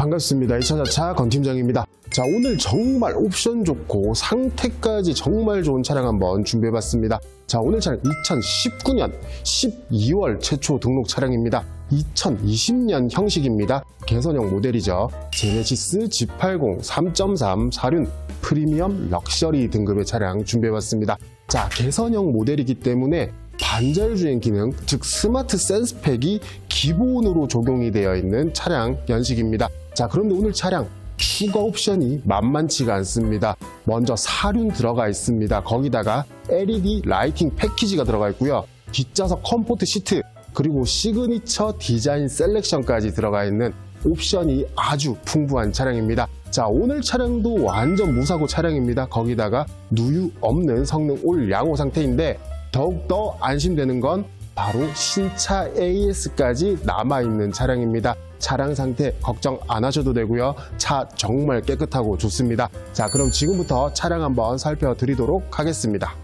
네, 반갑습니다. 2차자차 건팀장입니다. 자, 오늘 정말 옵션 좋고 상태까지 정말 좋은 차량 한번 준비해봤습니다. 자, 오늘 차량 2019년 12월 최초 등록 차량입니다. 2020년 형식입니다. 개선형 모델이죠. 제네시스 G80 3.3 사륜 프리미엄 럭셔리 등급의 차량 준비해봤습니다. 자, 개선형 모델이기 때문에 반자율주행 기능, 즉 스마트 센스팩이 기본으로 적용이 되어 있는 차량 연식입니다. 자, 그런데 오늘 차량 추가 옵션이 만만치가 않습니다. 먼저 사륜 들어가 있습니다. 거기다가 LED 라이팅 패키지가 들어가 있고요. 뒷좌석 컴포트 시트, 그리고 시그니처 디자인 셀렉션까지 들어가 있는 옵션이 아주 풍부한 차량입니다. 자, 오늘 차량도 완전 무사고 차량입니다. 거기다가 누유 없는 성능 올 양호 상태인데 더욱더 안심되는 건 바로 신차 AS까지 남아있는 차량입니다. 차량 상태 걱정 안 하셔도 되고요. 차 정말 깨끗하고 좋습니다. 자, 그럼 지금부터 차량 한번 살펴드리도록 하겠습니다.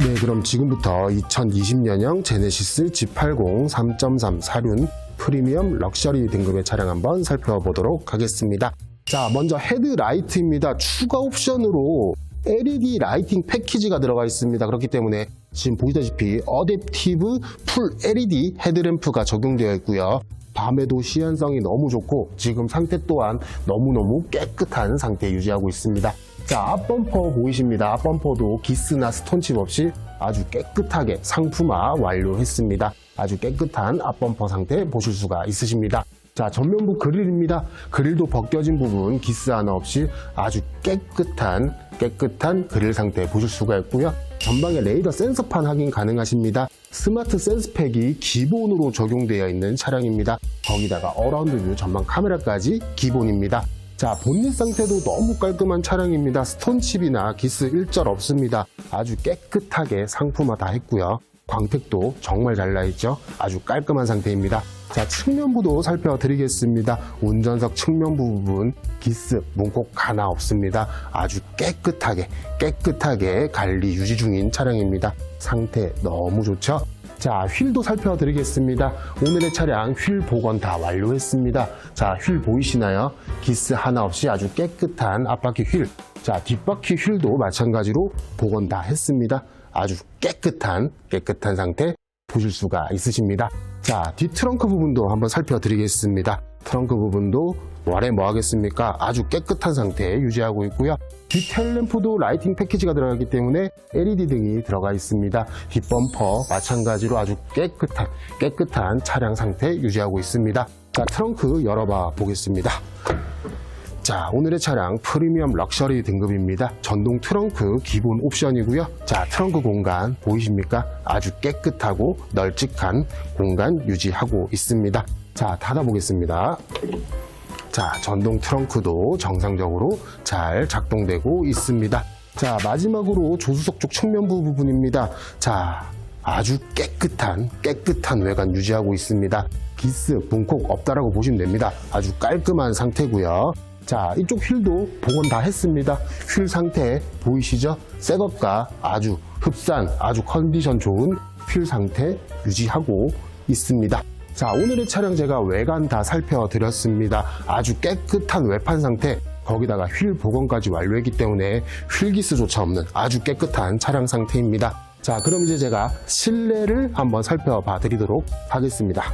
네, 그럼 지금부터 2020년형 제네시스 G80 3.3 사륜 프리미엄 럭셔리 등급의 차량 한번 살펴보도록 하겠습니다. 자, 먼저 헤드라이트입니다. 추가 옵션으로 LED 라이팅 패키지가 들어가 있습니다. 그렇기 때문에 지금 보시다시피 어댑티브 풀 LED 헤드램프가 적용되어 있고요. 밤에도 시연성이 너무 좋고 지금 상태 또한 너무너무 깨끗한 상태 유지하고 있습니다. 자, 앞범퍼 보이십니다. 앞범퍼도 기스나 스톤칩 없이 아주 깨끗하게 상품화 완료했습니다. 아주 깨끗한 앞범퍼 상태 보실 수가 있으십니다. 자, 전면부 그릴입니다. 그릴도 벗겨진 부분 기스 하나 없이 아주 깨끗한 깨끗한 그릴 상태 보실 수가 있고요. 전방에 레이더 센서판 확인 가능하십니다. 스마트 센스팩이 기본으로 적용되어 있는 차량입니다. 거기다가 어라운드 뷰 전방 카메라까지 기본입니다. 자, 본닛 상태도 너무 깔끔한 차량입니다. 스톤칩이나 기스 일절 없습니다. 아주 깨끗하게 상품화 다 했고요. 광택도 정말 잘 나있죠. 아주 깔끔한 상태입니다. 자, 측면부도 살펴드리겠습니다. 운전석 측면부 부분 기스 문콕 하나 없습니다. 아주 깨끗하게 깨끗하게 관리 유지 중인 차량입니다. 상태 너무 좋죠? 자, 휠도 살펴드리겠습니다. 오늘의 차량 휠 복원 다 완료했습니다. 자, 휠 보이시나요? 기스 하나 없이 아주 깨끗한 앞바퀴 휠. 자, 뒷바퀴 휠도 마찬가지로 복원 다 했습니다. 아주 깨끗한, 깨끗한 상태 보실 수가 있으십니다. 자, 뒷 트렁크 부분도 한번 살펴드리겠습니다. 트렁크 부분도 뭐하래 뭐 하겠습니까? 아주 깨끗한 상태 유지하고 있고요. 뒷 텔램프도 라이팅 패키지가 들어가기 때문에 LED 등이 들어가 있습니다. 뒷범퍼 마찬가지로 아주 깨끗한 깨끗한 차량 상태 유지하고 있습니다. 자, 트렁크 열어봐 보겠습니다. 자, 오늘의 차량 프리미엄 럭셔리 등급입니다. 전동 트렁크 기본 옵션이고요. 자, 트렁크 공간 보이십니까? 아주 깨끗하고 널찍한 공간 유지하고 있습니다. 자, 닫아보겠습니다. 자, 전동 트렁크도 정상적으로 잘 작동되고 있습니다. 자, 마지막으로 조수석 쪽 측면부 부분입니다. 자, 아주 깨끗한, 깨끗한 외관 유지하고 있습니다. 기스, 문콕 없다라고 보시면 됩니다. 아주 깔끔한 상태고요. 자, 이쪽 휠도 복원 다 했습니다. 휠 상태 보이시죠? 새 것과 아주 흡산, 아주 컨디션 좋은 휠 상태 유지하고 있습니다. 자, 오늘의 차량 제가 외관 다 살펴드렸습니다. 아주 깨끗한 외판 상태, 거기다가 휠 복원까지 완료했기 때문에 휠기스조차 없는 아주 깨끗한 차량 상태입니다. 자, 그럼 이제 제가 실내를 한번 살펴봐 드리도록 하겠습니다.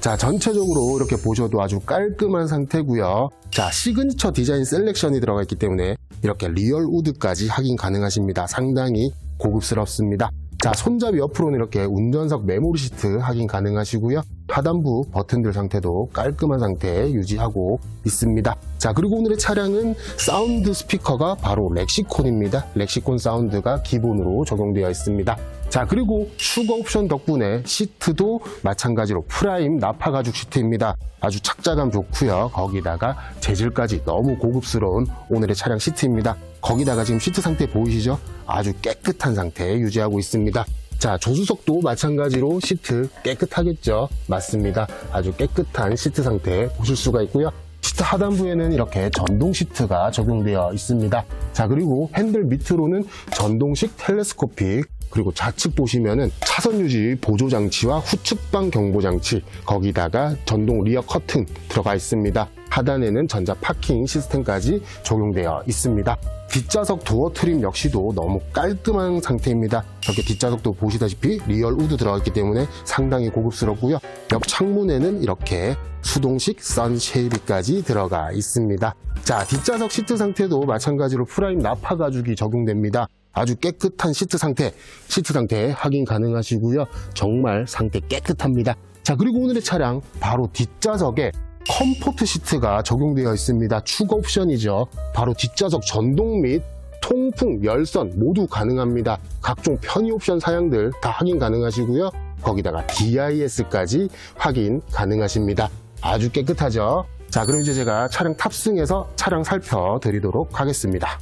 자, 전체적으로 이렇게 보셔도 아주 깔끔한 상태고요. 자, 시그니처 디자인 셀렉션이 들어가 있기 때문에 이렇게 리얼 우드까지 확인 가능하십니다. 상당히 고급스럽습니다. 자, 손잡이 옆으로는 이렇게 운전석 메모리 시트 확인 가능하시고요. 하단부 버튼들 상태도 깔끔한 상태 유지하고 있습니다. 자, 그리고 오늘의 차량은 사운드 스피커가 바로 렉시콘입니다. 렉시콘 사운드가 기본으로 적용되어 있습니다. 자, 그리고 추가 옵션 덕분에 시트도 마찬가지로 프라임 나파 가죽 시트입니다. 아주 착자감 좋고요. 거기다가 재질까지 너무 고급스러운 오늘의 차량 시트입니다. 거기다가 지금 시트 상태 보이시죠? 아주 깨끗한 상태 유지하고 있습니다. 자, 조수석도 마찬가지로 시트 깨끗하겠죠? 맞습니다. 아주 깨끗한 시트 상태 보실 수가 있고요. 시트 하단부에는 이렇게 전동 시트가 적용되어 있습니다. 자, 그리고 핸들 밑으로는 전동식 텔레스코픽 그리고 좌측 보시면은 차선 유지 보조 장치와 후측방 경보 장치 거기다가 전동 리어 커튼 들어가 있습니다. 하단에는 전자 파킹 시스템까지 적용되어 있습니다. 뒷좌석 도어 트림 역시도 너무 깔끔한 상태입니다. 이렇게 뒷좌석도 보시다시피 리얼 우드 들어가 있기 때문에 상당히 고급스럽고요. 옆 창문에는 이렇게 수동식 선쉐이드까지 들어가 있습니다. 자, 뒷좌석 시트 상태도 마찬가지로 프라임 나파 가죽이 적용됩니다. 아주 깨끗한 시트 상태, 시트 상태 확인 가능하시고요. 정말 상태 깨끗합니다. 자, 그리고 오늘의 차량 바로 뒷좌석에 컴포트 시트가 적용되어 있습니다. 추가 옵션이죠. 바로 뒷좌석 전동 및 통풍, 열선 모두 가능합니다. 각종 편의 옵션 사양들 다 확인 가능하시고요. 거기다가 DIS까지 확인 가능하십니다. 아주 깨끗하죠. 자, 그럼 이제 제가 차량 탑승해서 차량 살펴드리도록 하겠습니다.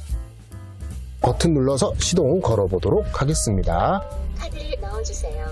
버튼 눌러서 시동 걸어보도록 하겠습니다. 카드를 넣어주세요.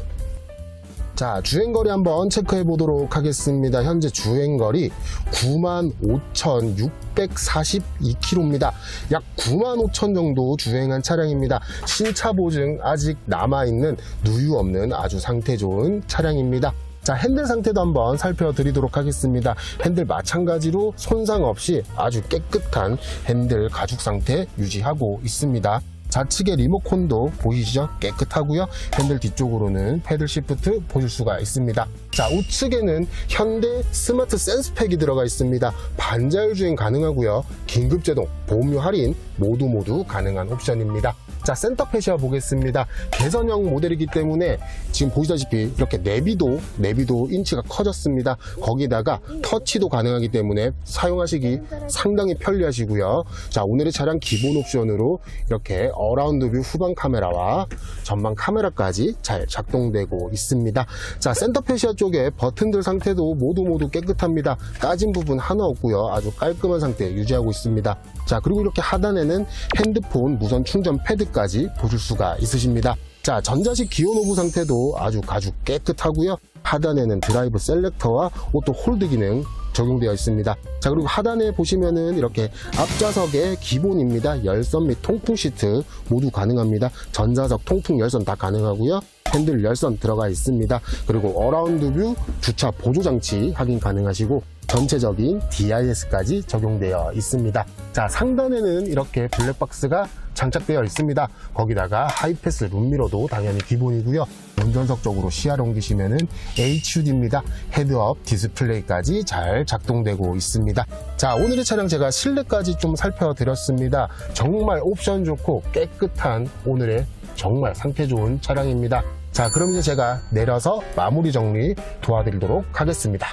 자, 주행거리 한번 체크해 보도록 하겠습니다. 현재 주행거리 95,642km입니다. 약 95,000 정도 주행한 차량입니다. 신차 보증 아직 남아있는 누유 없는 아주 상태 좋은 차량입니다. 자, 핸들 상태도 한번 살펴드리도록 하겠습니다. 핸들 마찬가지로 손상 없이 아주 깨끗한 핸들 가죽 상태 유지하고 있습니다. 좌측의 리모컨도 보이시죠? 깨끗하고요. 핸들 뒤쪽으로는 패들 시프트 보실 수가 있습니다. 자, 우측에는 현대 스마트 센스팩이 들어가 있습니다. 반자율 주행 가능하고요. 긴급 제동, 보험료 할인 모두 모두 가능한 옵션입니다. 자, 센터 페시아 보겠습니다. 개선형 모델이기 때문에 지금 보시다시피 이렇게 내비도, 내비도 인치가 커졌습니다. 거기다가 터치도 가능하기 때문에 사용하시기 상당히 편리하시고요. 자, 오늘의 차량 기본 옵션으로 이렇게 어라운드 뷰 후방 카메라와 전방 카메라까지 잘 작동되고 있습니다. 자, 센터 페시아 쪽에 버튼들 상태도 모두 모두 깨끗합니다. 까진 부분 하나 없고요. 아주 깔끔한 상태 유지하고 있습니다. 자, 그리고 이렇게 하단에는 핸드폰 무선 충전 패드까지 보실 수가 있으십니다. 자, 전자식 기어 노브 상태도 아주 가죽 깨끗하고요. 하단에는 드라이브 셀렉터와 오토 홀드 기능 적용되어 있습니다. 자, 그리고 하단에 보시면은 이렇게 앞좌석의 기본입니다. 열선 및 통풍 시트 모두 가능합니다. 전자석 통풍 열선 다 가능하고요. 핸들 열선 들어가 있습니다. 그리고 어라운드 뷰 주차 보조 장치 확인 가능하시고 전체적인 DIS까지 적용되어 있습니다. 자, 상단에는 이렇게 블랙박스가 장착되어 있습니다. 거기다가 하이패스 룸미러도 당연히 기본이고요. 운전석 쪽으로 시야를 옮기시면은 HUD입니다. 헤드업 디스플레이까지 잘 작동되고 있습니다. 자, 오늘의 차량 제가 실내까지 좀 살펴드렸습니다. 정말 옵션 좋고 깨끗한 오늘의 정말 상태 좋은 차량입니다. 자, 그럼 이제 제가 내려서 마무리 정리 도와드리도록 하겠습니다.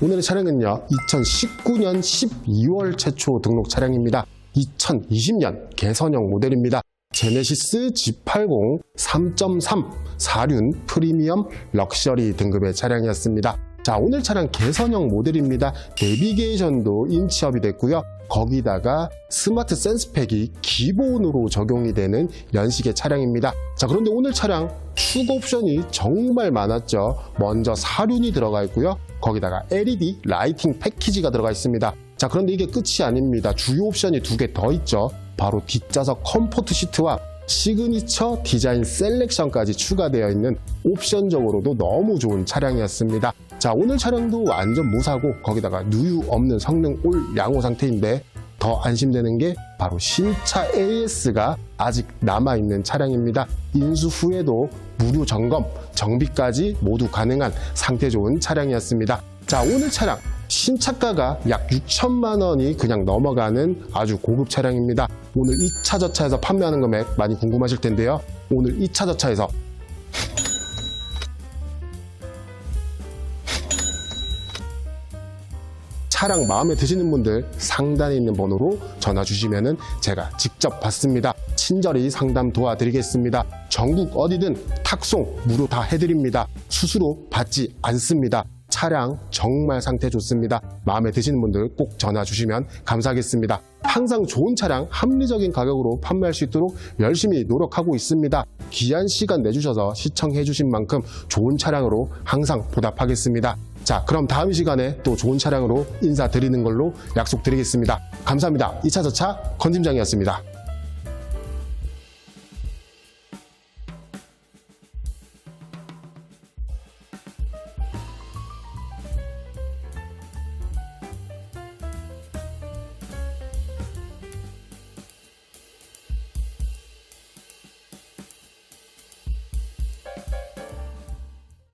오늘의 차량은요, 2019년 12월 최초 등록 차량입니다. 2020년 개선형 모델입니다. 제네시스 G80 3.3 4륜 프리미엄 럭셔리 등급의 차량이었습니다. 자, 오늘 차량 개선형 모델입니다. 내비게이션도 인치업이 됐고요. 거기다가 스마트 센스팩이 기본으로 적용이 되는 연식의 차량입니다. 자, 그런데 오늘 차량 추가 옵션이 정말 많았죠. 먼저 사륜이 들어가 있고요. 거기다가 LED 라이팅 패키지가 들어가 있습니다. 자, 그런데 이게 끝이 아닙니다. 주요 옵션이 두 개 더 있죠. 바로 뒷좌석 컴포트 시트와 시그니처 디자인 셀렉션까지 추가되어 있는 옵션적으로도 너무 좋은 차량이었습니다. 자, 오늘 차량도 완전 무사고 거기다가 누유 없는 성능 올 양호 상태인데 더 안심되는 게 바로 신차 AS가 아직 남아있는 차량입니다. 인수 후에도 무료 점검, 정비까지 모두 가능한 상태 좋은 차량이었습니다. 자, 오늘 차량 신차가가 약 6천만 원이 그냥 넘어가는 아주 고급 차량입니다. 오늘 2차 저차에서 판매하는 금액 많이 궁금하실 텐데요. 오늘 2차 저차에서 차량 마음에 드시는 분들 상단에 있는 번호로 전화 주시면 제가 직접 받습니다. 친절히 상담 도와드리겠습니다. 전국 어디든 탁송 무료 다 해드립니다. 수수료 받지 않습니다. 차량 정말 상태 좋습니다. 마음에 드시는 분들 꼭 전화 주시면 감사하겠습니다. 항상 좋은 차량 합리적인 가격으로 판매할 수 있도록 열심히 노력하고 있습니다. 귀한 시간 내주셔서 시청해 주신 만큼 좋은 차량으로 항상 보답하겠습니다. 자, 그럼 다음 시간에 또 좋은 차량으로 인사드리는 걸로 약속드리겠습니다. 감사합니다. 2차 저차 컨팀장이었습니다.